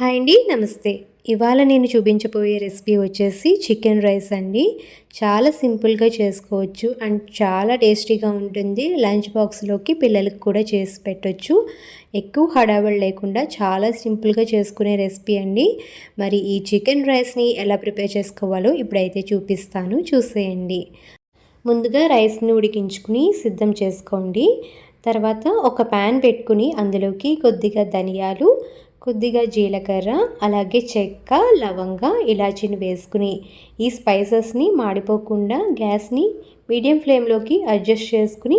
Hi అండి నమస్తే. ఇవాళ నేను చూపించబోయే రెసిపీ వచ్చేసి చికెన్ రైస్ అండి. చాలా సింపుల్గా చేసుకోవచ్చు అండ్ చాలా టేస్టీగా ఉంటుంది. లంచ్ బాక్స్లోకి పిల్లలకు కూడా చేసి పెట్టవచ్చు ఎక్కువ హడావిడి లేకుండా చాలా సింపుల్గా చేసుకునే రెసిపీ అండి. మరి ఈ చికెన్ రైస్ని ఎలా ప్రిపేర్ చేసుకోవాలో ఇప్పుడైతే చూపిస్తాను. చూసేయండి. ముందుగా రైస్ని ఉడికించుకుని సిద్ధం చేసుకోండి. తర్వాత ఒక ప్యాన్ పెట్టుకుని అందులోకి కొద్దిగా ధనియాలు కొద్దిగా జీలకర్ర అలాగే చెక్క లవంగ ఇలాచీని వేసుకుని ఈ స్పైసెస్ని మాడిపోకుండా గ్యాస్ని మీడియం ఫ్లేమ్లోకి అడ్జస్ట్ చేసుకుని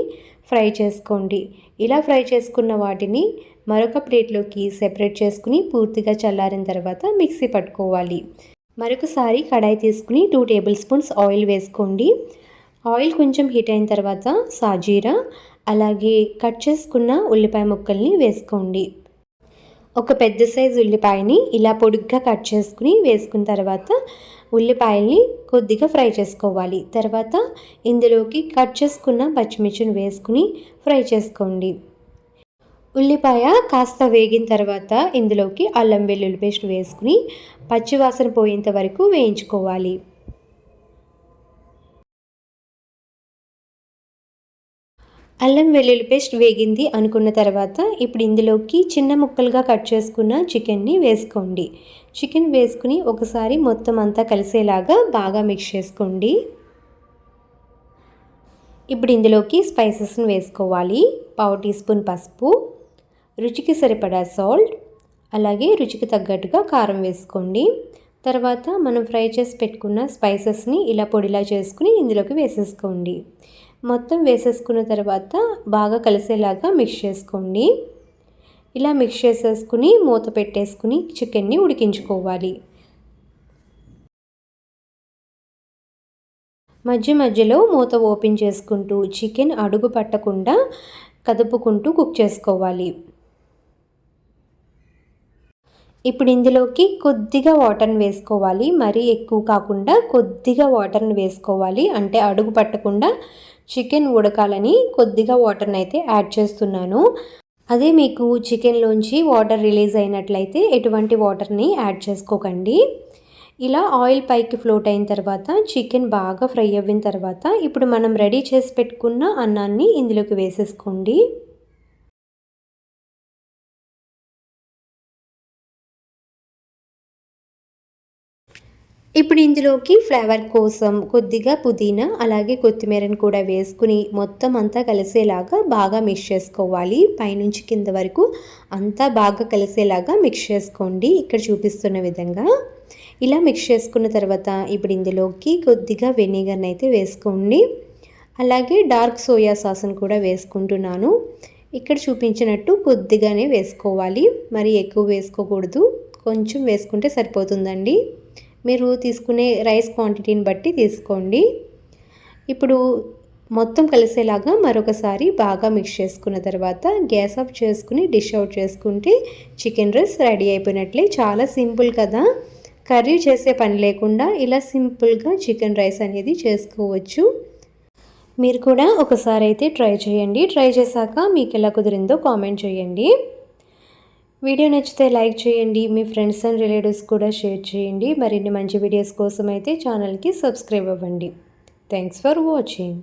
ఫ్రై చేసుకోండి. ఇలా ఫ్రై చేసుకున్న వాటిని మరొక ప్లేట్లోకి సెపరేట్ చేసుకుని పూర్తిగా చల్లారిన తర్వాత మిక్సీ పట్టుకోవాలి. మరొకసారి కడాయి తీసుకుని టూ టేబుల్ స్పూన్స్ ఆయిల్ వేసుకోండి. ఆయిల్ కొంచెం హీట్ అయిన తర్వాత సాజీరా అలాగే కట్ చేసుకున్న ఉల్లిపాయ ముక్కల్ని వేసుకోండి. ఒక పెద్ద సైజు ఉల్లిపాయని ఇలా పొడుగ్గా కట్ చేసుకుని వేసుకున్న తర్వాత ఉల్లిపాయల్ని కొద్దిగా ఫ్రై చేసుకోవాలి. తర్వాత ఇందులోకి కట్ చేసుకున్న పచ్చిమిర్చిని వేసుకుని ఫ్రై చేసుకోండి. ఉల్లిపాయ కాస్త వేగిన తర్వాత ఇందులోకి అల్లం వెల్లుల్లి పేస్ట్ వేసుకుని పచ్చివాసన పోయేంత వరకు వేయించుకోవాలి. అల్లం వెల్లుల్లి పేస్ట్ వేగింది అనుకున్న తర్వాత ఇప్పుడు ఇందులోకి చిన్న ముక్కలుగా కట్ చేసుకున్న చికెన్ని వేసుకోండి. చికెన్ వేసుకుని ఒకసారి మొత్తం అంతా కలిసేలాగా బాగా మిక్స్ చేసుకోండి. ఇప్పుడు ఇందులోకి స్పైసెస్ని వేసుకోవాలి. పావు టీ స్పూన్ పసుపు రుచికి సరిపడా సాల్ట్ అలాగే రుచికి తగ్గట్టుగా కారం వేసుకోండి. తర్వాత మనం ఫ్రై చేసి పెట్టుకున్న స్పైసెస్ని ఇలా పొడిలా చేసుకుని ఇందులోకి వేసేసుకోండి. మొత్తం వేసేసుకున్న తర్వాత బాగా కలిసేలాగా మిక్స్ చేసుకోండి. ఇలా మిక్స్ చేసేసుకుని మూత పెట్టేసుకుని చికెన్ని ఉడికించుకోవాలి. మధ్య మధ్యలో మూత ఓపెన్ చేసుకుంటూ చికెన్ అడుగు పట్టకుండా కదుపుకుంటూ కుక్ చేసుకోవాలి. ఇప్పుడు ఇందులోకి కొద్దిగా వాటర్ని వేసుకోవాలి. మరీ ఎక్కువ కాకుండా కొద్దిగా వాటర్ని వేసుకోవాలి. అంటే అడుగు పట్టకుండా చికెన్ ఉడకాలని కొద్దిగా వాటర్ని అయితే యాడ్ చేస్తున్నాను. అదే మీకు చికెన్లోంచి వాటర్ రిలీజ్ అయినట్లయితే ఎటువంటి వాటర్ని యాడ్ చేసుకోకండి. ఇలా ఆయిల్ పైకి ఫ్లోట్ అయిన తర్వాత చికెన్ బాగా ఫ్రై అయిన తర్వాత ఇప్పుడు మనం రెడీ చేసి పెట్టుకున్న అన్నాన్ని ఇందులోకి వేసేసుకోండి. ఇప్పుడు ఇందులోకి ఫ్లేవర్ కోసం కొద్దిగా పుదీనా అలాగే కొత్తిమీరని కూడా వేసుకుని మొత్తం అంతా కలిసేలాగా బాగా మిక్స్ చేసుకోవాలి. పైనుంచి కింద వరకు అంతా బాగా కలిసేలాగా మిక్స్ చేసుకోండి. ఇక్కడ చూపిస్తున్న విధంగా ఇలా మిక్స్ చేసుకున్న తర్వాత ఇప్పుడు ఇందులోకి కొద్దిగా వెనిగర్ని అయితే వేసుకోండి. అలాగే డార్క్ సోయా సాస్ని కూడా వేసుకుంటున్నాను. ఇక్కడ చూపించినట్టు కొద్దిగానే వేసుకోవాలి. మరి ఎక్కువ వేసుకోకూడదు. కొంచెం వేసుకుంటే సరిపోతుందండి. మీరు తీసుకునే రైస్ క్వాంటిటీని బట్టి తీసుకోండి. ఇప్పుడు మొత్తం కలిసేలాగా మరొకసారి బాగా మిక్స్ చేసుకున్న తర్వాత గ్యాస్ ఆఫ్ చేసుకుని డిష్ అవుట్ చేసుకుంటే చికెన్ రైస్ రెడీ అయిపోయినట్లే. చాలా సింపుల్ కదా. కర్రీ చేసే పని లేకుండా ఇలా సింపుల్గా చికెన్ రైస్ అనేది చేసుకోవచ్చు. మీరు కూడా ఒకసారి అయితే ట్రై చేయండి. ట్రై చేశాక మీకు ఎలా కుదిరిందో కామెంట్ చేయండి. వీడియో నచ్చితే లైక్ చేయండి మీ ఫ్రెండ్స్ అండ్ రిలేటివ్స్ కూడా షేర్ చేయండి. మరిన్ని మంచి వీడియోస్ కోసం అయితే ఛానల్కి సబ్స్క్రైబ్ అవ్వండి. Thanks for watching.